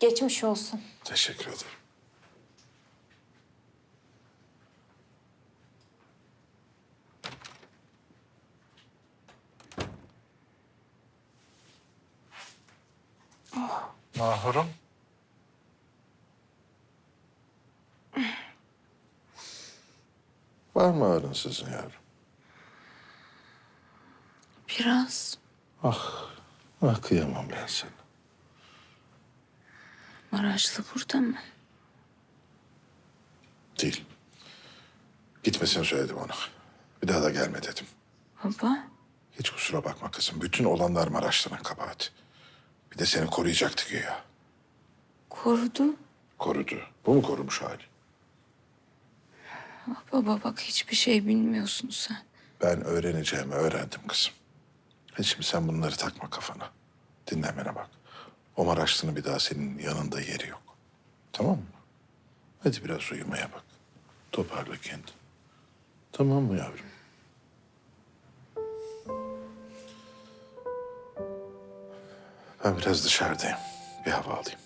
Geçmiş olsun. Teşekkür ederim. Mahurum. Var mı ağrın sizin yavrum? Biraz Ah, ah kıyamam ben sana. Maraşlı burada mı? Değil. Gitmesini söyledim ona. Bir daha da gelme dedim. Baba Hiç kusura bakma kızım. Bütün olanlar Maraşlı'nın kabahati. Bir de seni koruyacaktı güya. korudu. Korudu. Bu mu korumuş hali? Baba bak hiçbir şey bilmiyorsun sen. Ben öğreneceğimi öğrendim kızım. Hiç şimdi sen bunları takma kafana. Dinlemene bak. O Maraşlı'nın bir daha senin yanında yeri yok. Tamam mı? Hadi biraz uyumaya bak. Toparla kendini. Tamam mı yavrum? Ben biraz dışarıdayım. Bir hava alayım.